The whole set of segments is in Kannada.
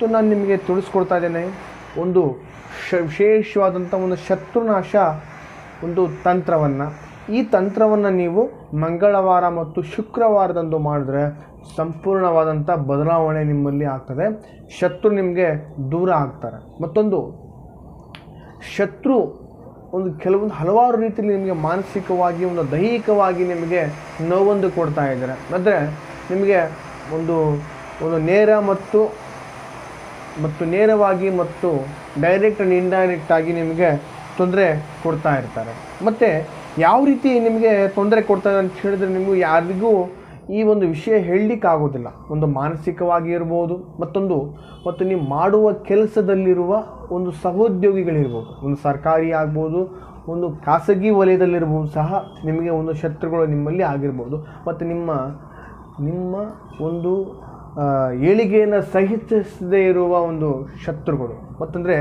ಇವತ್ತು ನಾನು ನಿಮಗೆ ತಿಳಿಸ್ಕೊಡ್ತಾ ಇದ್ದೇನೆ. ಒಂದು ಶ ವಿಶೇಷವಾದಂಥ ಒಂದು ಶತ್ರುನಾಶ ಒಂದು ತಂತ್ರವನ್ನು. ಈ ತಂತ್ರವನ್ನು ನೀವು ಮಂಗಳವಾರ ಮತ್ತು ಶುಕ್ರವಾರದಂದು ಮಾಡಿದ್ರೆ ಸಂಪೂರ್ಣವಾದಂಥ ಬದಲಾವಣೆ ನಿಮ್ಮಲ್ಲಿ ಆಗ್ತದೆ. ಶತ್ರು ನಿಮಗೆ ದೂರ ಆಗ್ತಾರೆ. ಮತ್ತೊಂದು, ಶತ್ರು ಒಂದು ಕೆಲವೊಂದು ಹಲವಾರು ರೀತಿಯಲ್ಲಿ ನಿಮಗೆ ಮಾನಸಿಕವಾಗಿ ಒಂದು ದೈಹಿಕವಾಗಿ ನಿಮಗೆ ನೋವೊಂದು ಕೊಡ್ತಾ ಇದ್ದಾರೆ. ಅಂದರೆ ನಿಮಗೆ ಒಂದು ಒಂದು ನೇರ ಮತ್ತು ಮತ್ತು ನೇರವಾಗಿ ಮತ್ತು ಡೈರೆಕ್ಟ್ ಆ್ಯಂಡ್ ಇಂಡೈರೆಕ್ಟ್ ಆಗಿ ನಿಮಗೆ ತೊಂದರೆ ಕೊಡ್ತಾ ಇರ್ತಾರೆ. ಮತ್ತು ಯಾವ ರೀತಿ ನಿಮಗೆ ತೊಂದರೆ ಕೊಡ್ತಾರೆ ಅಂತ ಹೇಳಿದ್ರೆ ನಿಮಗೂ ಯಾರಿಗೂ ಈ ಒಂದು ವಿಷಯ ಹೇಳಲಿಕ್ಕಾಗೋದಿಲ್ಲ. ಒಂದು ಮಾನಸಿಕವಾಗಿ ಇರ್ಬೋದು, ಮತ್ತೊಂದು, ಮತ್ತು ನೀವು ಮಾಡುವ ಕೆಲಸದಲ್ಲಿರುವ ಒಂದು ಸಹೋದ್ಯೋಗಿಗಳಿರ್ಬೋದು. ಒಂದು ಸರ್ಕಾರಿ ಆಗ್ಬೋದು, ಒಂದು ಖಾಸಗಿ ವಲಯದಲ್ಲಿರ್ಬೋದು ಸಹ ನಿಮಗೆ ಒಂದು ಶತ್ರುಗಳು ನಿಮ್ಮಲ್ಲಿ ಆಗಿರ್ಬೋದು. ಮತ್ತು ನಿಮ್ಮ ನಿಮ್ಮ ಒಂದು ಏಳಿಗೆಯನ್ನು ಸಹಿಸದೇ ಇರುವ ಒಂದು ಶತ್ರುಗಳು. ಮತ್ತಂದರೆ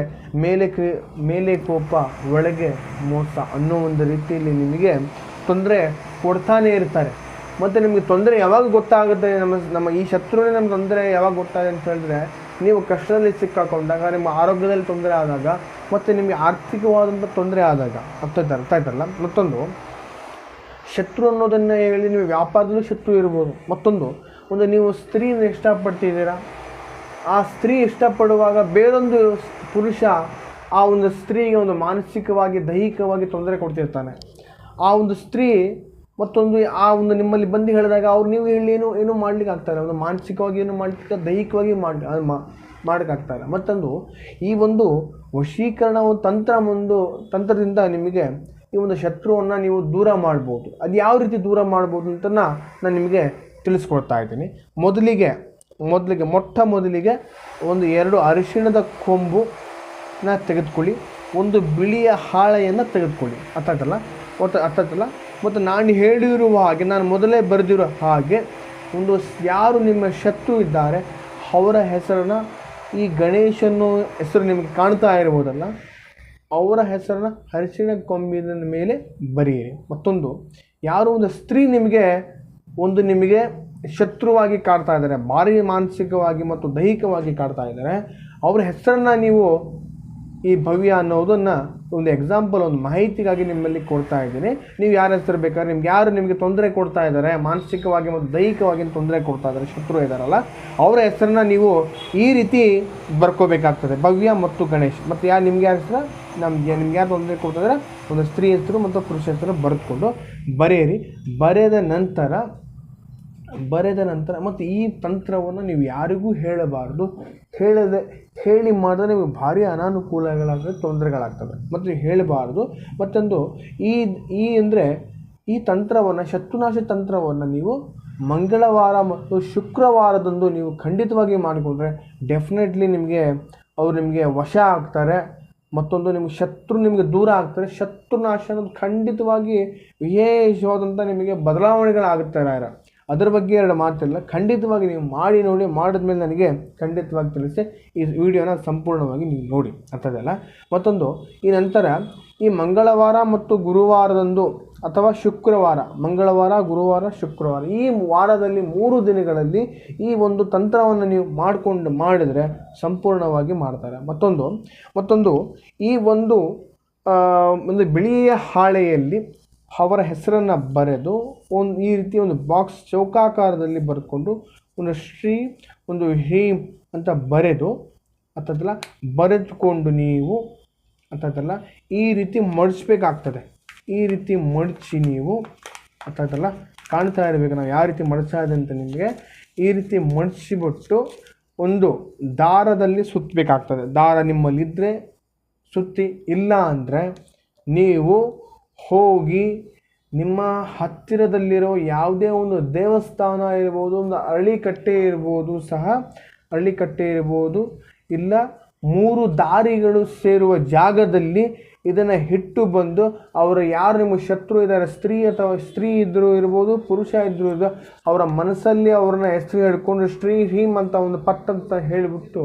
ಮೇಲೆ ಕ್ರಿ ಮೇಲೆ ಕೋಪ, ಒಳಗೆ ಮೋಸ ಅನ್ನೋ ಒಂದು ರೀತಿಯಲ್ಲಿ ನಿಮಗೆ ತೊಂದರೆ ಕೊಡ್ತಾನೇ ಇರ್ತಾರೆ. ಮತ್ತು ನಿಮಗೆ ತೊಂದರೆ ಯಾವಾಗ ಗೊತ್ತಾಗುತ್ತೆ? ನಮ್ಮ ನಮ್ಮ ಈ ಶತ್ರುವಿನ ನಮ್ಮ ತೊಂದರೆ ಯಾವಾಗ ಗೊತ್ತಾಗುತ್ತೆ ಅಂತ ಹೇಳಿದ್ರೆ, ನೀವು ಕಷ್ಟದಲ್ಲಿ ಸಿಕ್ಕಾಕೊಂಡಾಗ, ನಿಮ್ಮ ಆರೋಗ್ಯದಲ್ಲಿ ತೊಂದರೆ ಆದಾಗ, ಮತ್ತು ನಿಮಗೆ ಆರ್ಥಿಕವಾದಂಥ ತೊಂದರೆ ಆದಾಗ, ಅರ್ಥ ಅರ್ಥ ಆಯ್ತಲ್ಲ? ಮತ್ತೊಂದು, ಶತ್ರು ಅನ್ನೋದನ್ನು ಹೇಳಿ ನೀವು ವ್ಯಾಪಾರದಲ್ಲೂ ಶತ್ರು ಇರ್ಬೋದು. ಮತ್ತೊಂದು ಒಂದು ನೀವು ಸ್ತ್ರೀನ ಇಷ್ಟಪಡ್ತಿದ್ದೀರಾ? ಆ ಸ್ತ್ರೀ ಇಷ್ಟಪಡುವಾಗ ಬೇರೊಂದು ಪುರುಷ ಆ ಒಂದು ಸ್ತ್ರೀಗೆ ಒಂದು ಮಾನಸಿಕವಾಗಿ, ದೈಹಿಕವಾಗಿ ತೊಂದರೆ ಕೊಡ್ತಿರ್ತಾನೆ. ಆ ಒಂದು ಸ್ತ್ರೀ ಮತ್ತೊಂದು ಆ ಒಂದು ನಿಮ್ಮಲ್ಲಿ ಬಂದು ಹೇಳಿದಾಗ ಅವ್ರು ನೀವು ಹೇಳಿ ಏನು ಏನು ಮಾಡ್ಲಿಕ್ಕೆ ಆಗ್ತಾರೆ ಒಂದು ಮಾನಸಿಕವಾಗಿ ಏನು ಮಾಡ್ಲಿಕ್ಕೆ, ದೈಹಿಕವಾಗಿ ಮಾಡಿ ಮತ್ತೊಂದು ಈ ಒಂದು ವಶೀಕರಣ ತಂತ್ರ ಒಂದು, ತಂತ್ರದಿಂದ ನಿಮಗೆ ಈ ಒಂದು ಶತ್ರುವನ್ನು ನೀವು ದೂರ ಮಾಡ್ಬೋದು. ಅದು ಯಾವ ರೀತಿ ದೂರ ಮಾಡ್ಬೋದು ಅಂತ ನಾನು ನಿಮಗೆ ತಿಳಿಸ್ಕೊಡ್ತಾ ಇದ್ದೀನಿ. ಮೊದಲಿಗೆ ಮೊದಲಿಗೆ, ಮೊಟ್ಟ ಮೊದಲಿಗೆ ಒಂದು ಎರಡು ಅರಿಶಿಣದ ಕೊಂಬುನ ತೆಗೆದುಕೊಳ್ಳಿ. ಒಂದು ಬಿಳಿಯ ಹಾಳೆಯನ್ನು ತೆಗೆದುಕೊಳ್ಳಿ. ಅರ್ಥ ಆಯ್ತಲ್ಲ? ಒಟ್ಟು ಅರ್ಥ ಆಯ್ತಲ್ಲ? ಮತ್ತು ನಾನು ಹೇಳಿರುವ ಹಾಗೆ, ನಾನು ಮೊದಲೇ ಬರೆದಿರೋ ಹಾಗೆ, ಒಂದು ಯಾರು ನಿಮ್ಮ ಶತ್ರು ಇದ್ದಾರೆ, ಅವರ ಹೆಸರನ್ನು ಈ ಗಣೇಶನು ಹೆಸರು ನಿಮಗೆ ಕಾಣ್ತಾ ಇರ್ಬೋದಲ್ಲ ಅವರ ಹೆಸರನ್ನು ಅರಿಶಿಣ ಕೊಂಬಿನ ಮೇಲೆ ಬರೆಯಿರಿ. ಮತ್ತೊಂದು, ಯಾರೋ ಒಂದು ಸ್ತ್ರೀ ನಿಮಗೆ ಒಂದು ನಿಮಗೆ ಶತ್ರುವಾಗಿ ಕಾಡ್ತಾ ಇದ್ದಾರೆ, ಭಾರಿ ಮಾನಸಿಕವಾಗಿ ಮತ್ತು ದೈಹಿಕವಾಗಿ ಕಾಡ್ತಾ ಇದ್ದಾರೆ. ಅವರ ಹೆಸರನ್ನು ನೀವು ಈ ಭವ್ಯ ಅನ್ನೋದನ್ನು ಒಂದು ಎಕ್ಸಾಂಪಲ್ ಒಂದು ಮಾಹಿತಿಗಾಗಿ ನಿಮ್ಮಲ್ಲಿ ಕೊಡ್ತಾ ಇದ್ದೀನಿ. ನೀವು ಯಾರ ಹೆಸರು ಬೇಕಾದ್ರೆ ನಿಮ್ಗೆ ಯಾರು ನಿಮಗೆ ತೊಂದರೆ ಕೊಡ್ತಾ ಇದ್ದಾರೆ, ಮಾನಸಿಕವಾಗಿ ಮತ್ತು ದೈಹಿಕವಾಗಿ ತೊಂದರೆ ಕೊಡ್ತಾ ಇದ್ದಾರೆ, ಶತ್ರು ಇದ್ದಾರಲ್ಲ, ಅವರ ಹೆಸರನ್ನ ನೀವು ಈ ರೀತಿ ಬರ್ಕೋಬೇಕಾಗ್ತದೆ. ಭವ್ಯ ಮತ್ತು ಗಣೇಶ್. ಮತ್ತು ಯಾರು ನಿಮ್ಗೆ ಯಾರ ಹೆಸರು? ನಮ್ಗೆ, ನಿಮ್ಗೆ ಯಾರು ತೊಂದರೆ ಕೊಡ್ತಾ ಇದ್ದಾರೆ? ಒಂದು ಸ್ತ್ರೀ ಹೆಸರು ಮತ್ತು ಪುರುಷ ಹೆಸರು ಬರೆದುಕೊಂಡು ಬರೆಯಿರಿ. ಬರೆದ ನಂತರ ಬರೆದ ನಂತರ ಮತ್ತು ಈ ತಂತ್ರವನ್ನು ನೀವು ಯಾರಿಗೂ ಹೇಳಬಾರ್ದು. ಹೇಳದೆ, ಹೇಳಿ ಮಾಡಿದ್ರೆ ನಿಮಗೆ ಭಾರಿ ಅನಾನುಕೂಲಗಳಾಗ್ತದೆ ತೊಂದರೆಗಳಾಗ್ತವೆ. ಮತ್ತು ನೀವು ಹೇಳಬಾರ್ದು. ಮತ್ತೊಂದು, ಈ ಈ ಅಂದರೆ ಈ ತಂತ್ರವನ್ನು, ಶತ್ರುನಾಶ ತಂತ್ರವನ್ನು ನೀವು ಮಂಗಳವಾರ ಮತ್ತು ಶುಕ್ರವಾರದಂದು ನೀವು ಖಂಡಿತವಾಗಿ ಮಾಡಿಕೊಂಡ್ರೆ ಡೆಫಿನೆಟ್ಲಿ ನಿಮಗೆ ಅವರು ನಿಮಗೆ ವಶ ಆಗ್ತಾರೆ. ಮತ್ತೊಂದು, ನಿಮಗೆ ಶತ್ರು ನಿಮಗೆ ದೂರ ಆಗ್ತಾರೆ. ಶತ್ರುನಾಶ ಅನ್ನೋದು ಖಂಡಿತವಾಗಿ ವಿಶೇಷವಾದಂಥ ನಿಮಗೆ ಬದಲಾವಣೆಗಳಾಗುತ್ತೆ ರಾಯರ ಅದರ ಬಗ್ಗೆ ಎರಡು ಮಾತಿಲ್ಲ. ಖಂಡಿತವಾಗಿ ನೀವು ಮಾಡಿ ನೋಡಿ, ಮಾಡಿದ್ಮೇಲೆ ನನಗೆ ಖಂಡಿತವಾಗಿ ತಿಳಿಸಿ ಈ ವಿಡಿಯೋನ ಸಂಪೂರ್ಣವಾಗಿ ನೀವು ನೋಡಿ ಅರ್ಥದಲ್ಲ ಮತ್ತೊಂದು, ಈ ನಂತರ ಈ ಮಂಗಳವಾರ ಮತ್ತು ಗುರುವಾರದಂದು ಅಥವಾ ಶುಕ್ರವಾರ, ಮಂಗಳವಾರ, ಗುರುವಾರ, ಶುಕ್ರವಾರ ಈ ವಾರದಲ್ಲಿ ಮೂರು ದಿನಗಳಲ್ಲಿ ಈ ಒಂದು ತಂತ್ರವನ್ನು ನೀವು ಮಾಡಿಕೊಂಡು ಮಾಡಿದರೆ ಸಂಪೂರ್ಣವಾಗಿ ಮಾಡ್ತಾರೆ. ಮತ್ತೊಂದು ಮತ್ತೊಂದು ಈ ಒಂದು ಒಂದು ಬಿಳಿಯ ಹಾಳೆಯಲ್ಲಿ ಅವರ ಹೆಸರನ್ನು ಬರೆದು ಒಂದು ಈ ರೀತಿ ಒಂದು ಬಾಕ್ಸ್ ಚೌಕಾಕಾರದಲ್ಲಿ ಬರೆದುಕೊಂಡು ಒಂದು ಶ್ರೀ, ಒಂದು ಹೀಂ ಅಂತ ಬರೆದು ಅಂಥದ್ದೆಲ್ಲ ಬರೆದುಕೊಂಡು ನೀವು ಅಂಥದ್ದೆಲ್ಲ ಈ ರೀತಿ ಮಡಿಸ್ಬೇಕಾಗ್ತದೆ ಈ ರೀತಿ ಮಡಚಿ ನೀವು ಅಂಥದ್ದೆಲ್ಲ ಕಾಣ್ತಾ ಇರಬೇಕು ನಾವು ಯಾವ ರೀತಿ ಮಡಿಸ್ತಾ ಇದೆ ಅಂತ ನಿಮಗೆ. ಈ ರೀತಿ ಮಡಿಸಿಬಿಟ್ಟು ಒಂದು ದಾರದಲ್ಲಿ ಸುತ್ತಬೇಕಾಗ್ತದೆ ದಾರ ನಿಮ್ಮಲ್ಲಿದ್ದರೆ ಸುತ್ತಿ, ಇಲ್ಲ ಅಂದರೆ ನೀವು ಹೋಗಿ ನಿಮ್ಮ ಹತ್ತಿರದಲ್ಲಿರೋ ಯಾವುದೇ ಒಂದು ದೇವಸ್ಥಾನ ಇರ್ಬೋದು, ಒಂದು ಅರಳಿಕಟ್ಟೆ ಇರ್ಬೋದು ಸಹ, ಅರಳಿಕಟ್ಟೆ ಇರ್ಬೋದು, ಇಲ್ಲ ಮೂರು ದಾರಿಗಳು ಸೇರುವ ಜಾಗದಲ್ಲಿ ಇದನ್ನು ಇಟ್ಟು ಬಂದು ಅವರು ಯಾರು ನಿಮ್ಮ ಶತ್ರು ಇದ್ದಾರೆ, ಸ್ತ್ರೀ ಅಥವಾ ಸ್ತ್ರೀ ಇದ್ದರೂ ಇರ್ಬೋದು, ಪುರುಷ ಇದ್ದರೂ ಇರ್ಬೋದು, ಅವರ ಮನಸ್ಸಲ್ಲಿ ಅವ್ರನ್ನ ಹೆಸರು ಹಿಡ್ಕೊಂಡು ಸ್ತ್ರೀ ಹೀಮ್ ಅಂತ ಒಂದು ಪಟ್ ಅಂತ ಹೇಳಿಬಿಟ್ಟು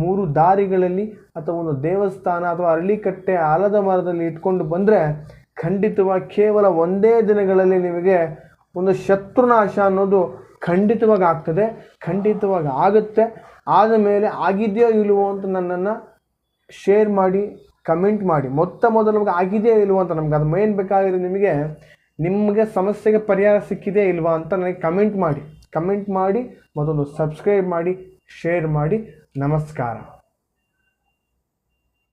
ಮೂರು ದಾರಿಗಳಲ್ಲಿ ಅಥವಾ ಒಂದು ದೇವಸ್ಥಾನ ಅಥವಾ ಅರಳಿಕಟ್ಟೆ ಆಲದ ಮರದಲ್ಲಿ ಇಟ್ಕೊಂಡು ಬಂದರೆ ಖಂಡಿತವಾಗಿ ಕೇವಲ ಒಂದೇ ದಿನಗಳಲ್ಲಿ ನಿಮಗೆ ಒಂದು ಶತ್ರುನಾಶ ಅನ್ನೋದು ಖಂಡಿತವಾಗಿ ಆಗ್ತದೆ, ಖಂಡಿತವಾಗಿ ಆಗುತ್ತೆ. ಆದ ಮೇಲೆ ಆಗಿದೆಯೋ ಇಲ್ವೋ ಅಂತ ನನ್ನನ್ನು ಶೇರ್ ಮಾಡಿ ಕಮೆಂಟ್ ಮಾಡಿ. ಮೊತ್ತ ಮೊದಲು ನಮಗೆ ಆಗಿದೆಯೋ ಇಲ್ವೋ ಅಂತ ನಮ್ಗೆ ಅದು ಮೇನ್ ಬೇಕಾಗಿರೋ ನಿಮಗೆ ನಿಮಗೆ ಸಮಸ್ಯೆಗೆ ಪರಿಹಾರ ಸಿಕ್ಕಿದೆಯೇ ಇಲ್ವಾ ಅಂತ ನನಗೆ ಕಮೆಂಟ್ ಮಾಡಿ. ಕಮೆಂಟ್ ಮಾಡಿ, ಮತ್ತೊಂದು ಸಬ್ಸ್ಕ್ರೈಬ್ ಮಾಡಿ ಶೇರ್ ಮಾಡಿ. ನಮಸ್ಕಾರ.